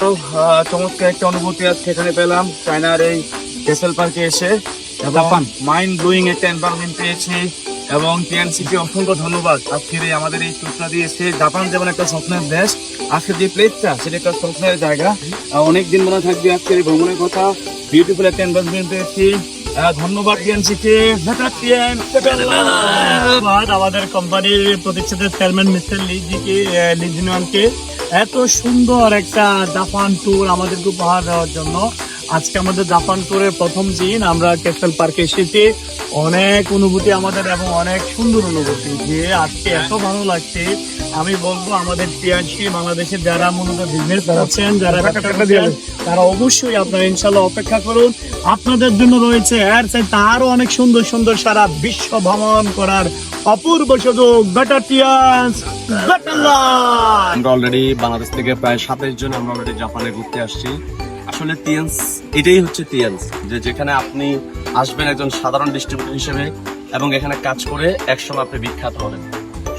তো চমৎকার একটা অনুভূতি পেলাম। চায়নার এই কেসেল পার্কে এসে জাপান। মাইন্ড ব্লোয়িং একটা এনভায়রনমেন্ট পেয়েছি এবং টিএনসিকে অসংখ্য ধন্যবাদ। আজকের এই আমাদের এই দিয়েছে জাপান যেমন একটা স্বপ্নের দেশ আজকের যে প্লেসটা সেটা একটা স্বপ্নের জায়গা। অনেক দিন মনে থাকবে আজকের এই ভ্রমণের কথা। বিউটিফুল একটা এনভায়রনমেন্ট পেয়েছি। ধন্যবাদ টিএনসিকে আমাদের কোম্পানির প্রতিষ্ঠাতা চেয়ারম্যান মিস্টার লিজিকে লিজিনওয়ানকে এত সুন্দর একটা জাপান ট্যুর আমাদেরকে উপহার দেওয়ার জন্য। আজকে আমাদের জাপান ট্যুরের প্রথম দিন আমরা ক্যাসেল পার্কে এসেছি। অনেক অনুভূতি আমাদের এবং অনেক সুন্দর অনুভূতি। যে আজকে এত ভালো লাগছে। আমি বলব আমাদের টিআরসি বাংলাদেশের যারা মূলত বিজনেস করছেন যারা তারা অবশ্যই আপনারা ইনশাল্লাহ অপেক্ষা করুন। আপনাদের জন্য রয়েছে আরও অনেক সুন্দর সুন্দর সারা বিশ্ব ভ্রমণ করার অপূর্ব সুযোগ বেটার বেটার আমরা অলরেডি বাংলাদেশ থেকে প্রায় সাতাইশ জন আমরা অলরেডি জাপানে ঘুরতে আসছি। আসলে টিএনস এটাই হচ্ছে টিএনস যে যেখানে আপনি আসবেন একজন সাধারণ ডিস্ট্রিবিউটর হিসেবে এবং এখানে কাজ করে একসময় আপনি বিখ্যাত হবেন।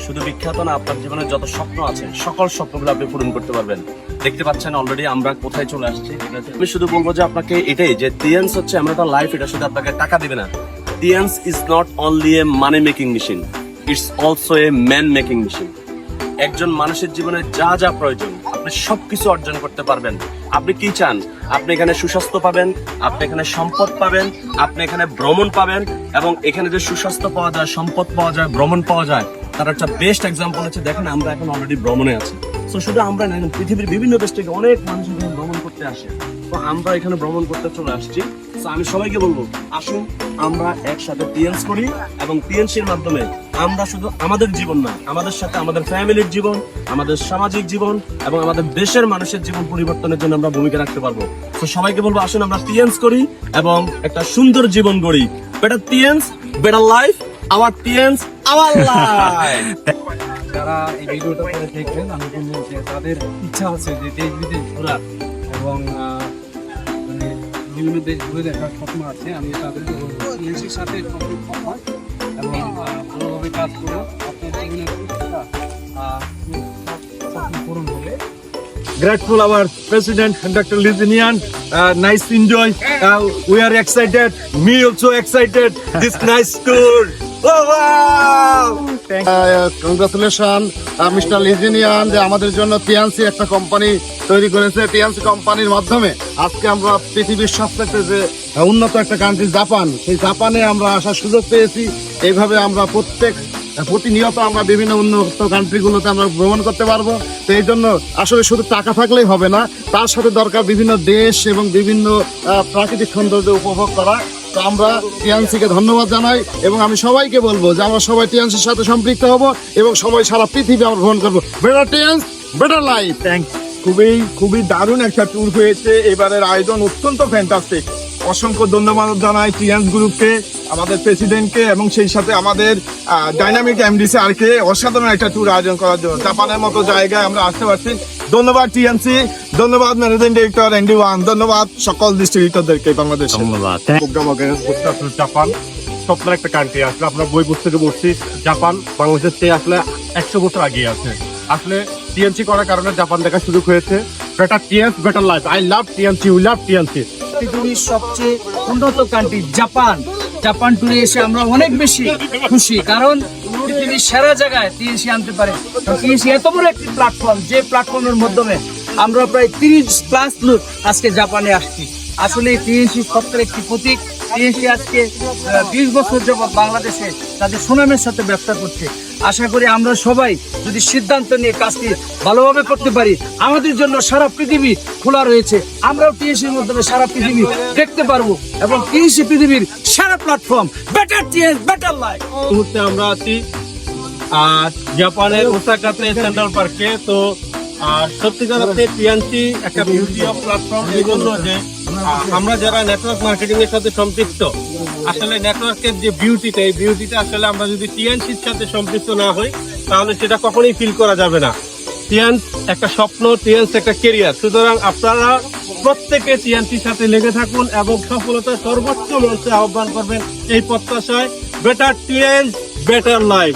শুধু বিখ্যাত না, আপনার জীবনে যত স্বপ্ন আছে, সকল স্বপ্নগুলো আপনি পূরণ করতে পারবেন। দেখতে পাচ্ছেন অলরেডি আমরা কোথায় চলে আসছি। আমি শুধু বলব যে আপনাকে এটাই, যে টিএনস হচ্ছে, আমরা তো লাইফ এটা শুধু আপনাকে টাকা দিবে না। TNS is not only a money making machine it's also a man making machine একজন মানুষের জীবনে যা যা প্রয়োজন, আপনি সবকিছু অর্জন করতে পারবেন। আপনি কি চান? আপনি এখানে সুস্বাস্থ্য পাবেন, আপনি এখানে সম্পদ পাবেন, আপনি এখানে ভ্রমণ পাবেন এবং এখানে যে সুস্বাস্থ্য পাওয়া যায়, সম্পদ পাওয়া যায়, ভ্রমণ পাওয়া যায়, তার একটা বেস্ট এক্সাম্পল হচ্ছে, দেখেন আমরা এখন অলরেডি ভ্রমণে আছি। তো শুধু আমরা পৃথিবীর বিভিন্ন দেশ থেকে অনেক মানুষ এখানে ভ্রমণ করতে আসে। তো আমরা এখানে ভ্রমণ করতে চলে আসছি। আমি সবাইকে বলব, আসুন, আমরা একসাথে টিএনস করি এবং টিএনসির মাধ্যমে আমরা শুধু আমাদের জীবন না, আমাদের সাথে আমাদের ফ্যামিলির জীবন, আমাদের সামাজিক জীবন এবং আমাদের দেশের মানুষের জীবন পরিবর্তনের জন্য আমরা ভূমিকা রাখতে পারব। তো সবাইকে বলব, আসুন, আমরা টিএনস করি এবং একটা সুন্দর জীবন গড়ি। Better TNS better life our TNS our life যারা এই ভিডিওটা করে দেখবেন, আমি বলব যে তাদের ইচ্ছা আছে যে দেশ বিদেশ ঘোরার এবং বিভিন্ন দেশ ঘুরে দেখার স্বপ্ন আছে আমি তাদের বলব সাথে হয় এবং ভালোভাবে কাজ করো Grateful our President Dr. Lizinian. Uh, nice enjoy. Uh, we are excited. Me also excited. This nice tour. Congratulation Mister লিজিনিয়ান যে আমাদের জন্য টিএনসি একটা কোম্পানি তৈরি করেছে টিএনসি কোম্পানির মাধ্যমে। আজকে আমরা পৃথিবীর সবথেকে যে উন্নত একটা কান্ট্রি জাপান সেই জাপানে আমরা আসার সুযোগ পেয়েছি। এইভাবে আমরা প্রত্যেক প্রতিনিয়ত আমরা বিভিন্ন উন্নত কান্ট্রিগুলোতে আমরা ভ্রমণ করতে পারব। তো এই জন্য আসলে শুধু টাকা থাকলেই হবে না, তার সাথে দরকার বিভিন্ন দেশ এবং বিভিন্ন প্রাকৃতিক সৌন্দর্য উপভোগ করা। তো আমরা টিএনসিকে ধন্যবাদ জানাই এবং আমি সবাইকে বলব যে আমরা সবাই টিএনসির সাথে সম্পৃক্ত হব এবং সবাই সারা পৃথিবী আমরা ভ্রমণ করব। Better TNS better life Thank খুবই খুবই দারুণ একটা ট্যুর হয়েছে। এবারের আয়োজন অত্যন্ত ফ্যান্টাস্টিক অসংখ্য ধন্যবাদ জানাই টিএনস গ্রুপকে, আমাদের প্রেসিডেন্টকে এবং সেই সাথে আমাদের ডাইনামিক এমডিসি আর কে অসাধারণ একটা ট্যুর আয়োজন করার জন্য। জাপানের মতো জায়গায় আমরা আসতে পারছি। ধন্যবাদ টিএনসি ধন্যবাদ ম্যানেজিং ডিরেক্টর এনডি ওয়ান ধন্যবাদ সকল ডিস্ট্রিবিউটরদেরকে বাংলাদেশ। আসলে জাপান। স্বপ্নের একটা কান্ট্রি আসলে আপনার বই পুস্তকে পড়ছি জাপান বাংলাদেশের চেয়ে আসলে একশো বছর আগে আছে। আসলে টিএনসি করার কারণে জাপান দেখার সুযোগ হয়েছে। Better TNS better life I love TNC we love TNC পৃথিবীর সবচেয়ে উন্নত কান্ট্রি জাপান। জাপান ট্যুরে এসে আমরা অনেক বেশি খুশি কারণ পৃথিবীর সেরা জায়গায় টিএসি আনতে পারে টিএসি এত বড় একটি প্ল্যাটফর্ম যে প্ল্যাটফর্মের মাধ্যমে আমরা প্রায় তিরিশ প্লাস লোক আজকে জাপানে আসছি। আসলে টিএনসি সত্যের একটি প্রতীক। টিএনসি আজকে বিশ বছর যাবৎ বাংলাদেশে তাদের সুনামের সাথে ব্যবসা করছে। আশা করি আমরা সবাই যদি সিদ্ধান্ত নিয়ে কাজটি ভালোভাবে করতে পারি, আমাদের জন্য সারা পৃথিবী খোলা রয়েছে। আমরাও টিএসির মাধ্যমে সারা পৃথিবী দেখতে পারব এবং টিএসি পৃথিবীর সারা platform better TS better life মুহূর্তে আমরা আছি আর জাপানের ওসাকাতে সেন্ট্রাল পার্কে, তো, আর সত্যিকার অর্থে টিএনসি একটা বিউটি অফ প্ল্যাটফর্ম এই জন্য যে আমরা যারা নেটওয়ার্ক মার্কেটিং এর সাথে সম্পৃক্ত, আসলে নেটওয়ার্কের যে বিউটিটা এই বিউটিটা আসলে আমরা যদি টিএনসির সাথে সম্পৃক্ত না হই, তাহলে সেটা কখনোই ফিল করা যাবে না। টিএনস একটা স্বপ্ন টিএনস একটা কেরিয়ার সুতরাং আপনারা প্রত্যেকে টিএনসির সাথে লেগে থাকুন এবং সফলতা সর্বোচ্চ মঞ্চে আহ্বান করবেন এই প্রত্যাশায়। Better TNS better life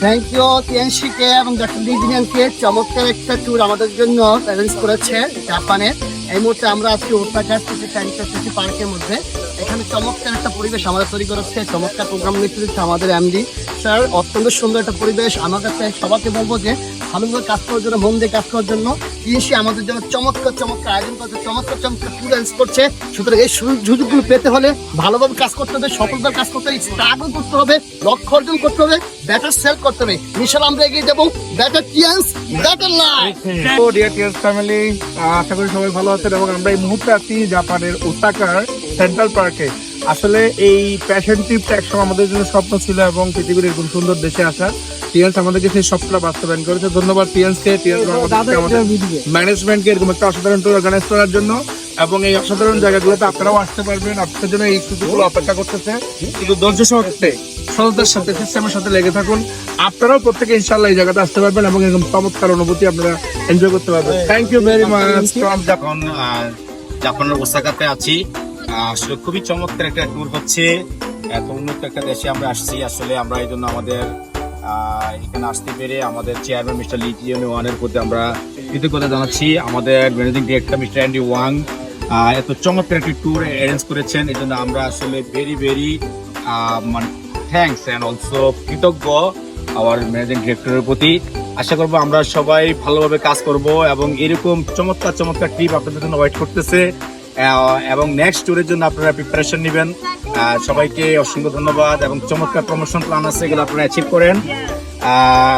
thank you টিএনসিকে এবং ডক্টর লিজিনিয়ানকে চমৎকার একটা ট্যুর আমাদের জন্য অ্যারেঞ্জ করেছে জাপানে এই মুহূর্তে আমরা আছি ওটাকার সিটি সেন্টার সিটি পার্কের মধ্যে। এখানে চমৎকার একটা পরিবেশ আমাদের তৈরি করেছে, চমৎকার প্রোগ্রাম নিতে দিচ্ছে আমাদের এমডি স্যার অত্যন্ত সুন্দর একটা পরিবেশ। আমার কাছে সবাইকে বলব যে ভালোভাবে কাজ করার জন্য, মন দিয়ে কাজ করার জন্য টিএনসি আমাদের জন্য চমৎকার চমৎকার আয়োজন করছে, চমৎকার চমৎকার ট্যুর অ্যারেঞ্জ করছে। সুতরাং এই সুযোগগুলো পেতে হলে ভালোভাবে কাজ করতে হবে সফলতার কাজ করতে হবে স্ট্রাগল করতে হবে, লক্ষ্য অর্জন করতে হবে ব্যাটার সেল করতে হবে। ইনশাল্লাহ আমরা এগিয়ে যাব। ব্যাটার টিয়ান্স বেটার লাইফ তো ডিয়ার টিয়ার্স ফ্যামিলি আশা করি সবাই ভালো আছেন এবং আমরা এই মুহূর্তে আছি জাপানের ওসাকার। সেন্ট্রাল পার্কে আসলে এই প্যাশন ট্রিপটা একসময় আমাদের জন্য স্বপ্ন ছিল এবং পৃথিবীর এরকম সুন্দর দেশে আসা টিয়ান্স আমাদেরকে সেই স্বপ্নটা বাস্তবায়ন করেছে। ধন্যবাদ টিয়ান্সকে টিয়ান্স আমাদের ম্যানেজমেন্টকে এরকম একটা অসাধারণ ট্যুর অর্গানাইজ করার জন্য। এবং এই অসাধারণ জায়গাগুলোতে আপনারাও আসতে পারবেন। আপনাদের জন্য এই সুযোগগুলো অপেক্ষা করতেছে। কিন্তু ধৈর্য সহকারে সততার সাথে সিস্টেমের সাথে লেগে থাকুন। আপনারাও প্রত্যেকে ইনশাল্লাহ এই জায়গাতে আসতে পারবেন এবং এরকম চমৎকার অনুভূতি আপনারা এনজয় করতে পারবেন। Thank you very much from uh, জাপানের ওসাকাতে আছি। আসলে খুবই চমৎকার একটা ট্যুর হচ্ছে। এত উন্নত একটা দেশে আমরা আসছি। আসলে আমরা এই জন্য আমাদের এখানে আসতে পেরে আমাদের চেয়ারম্যান মিস্টার লিজিয়ন ওয়ানের প্রতি আমরা কৃতজ্ঞতা জানাচ্ছি। আমাদের managing director Mister Andy Wang এত চমৎকার একটি ট্যুর অ্যারেঞ্জ করেছেন। এই জন্য আমরা আসলে ভেরি ভেরি মানে থ্যাংকস অ্যান্ড অলসো কৃতজ্ঞ আমার ম্যানেজিং ডিরেক্টরের প্রতি। আশা করব আমরা সবাই ভালোভাবে কাজ করব এবং এরকম চমৎকার চমৎকার ট্রিপ আপনাদের জন্য ওয়েট করতেছে। এবং নেক্সট ট্যুরের জন্য আপনারা প্রিপারেশন নেবেন। সবাইকে অসংখ্য ধন্যবাদ এবং চমৎকার প্রমোশন প্ল্যান আছে, এগুলো আপনারা অ্যাচিভ করেন।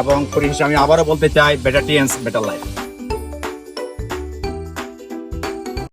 এবং পরিশেষে আমি আবারও বলতে চাই বেটার টিএন্স বেটার লাইফ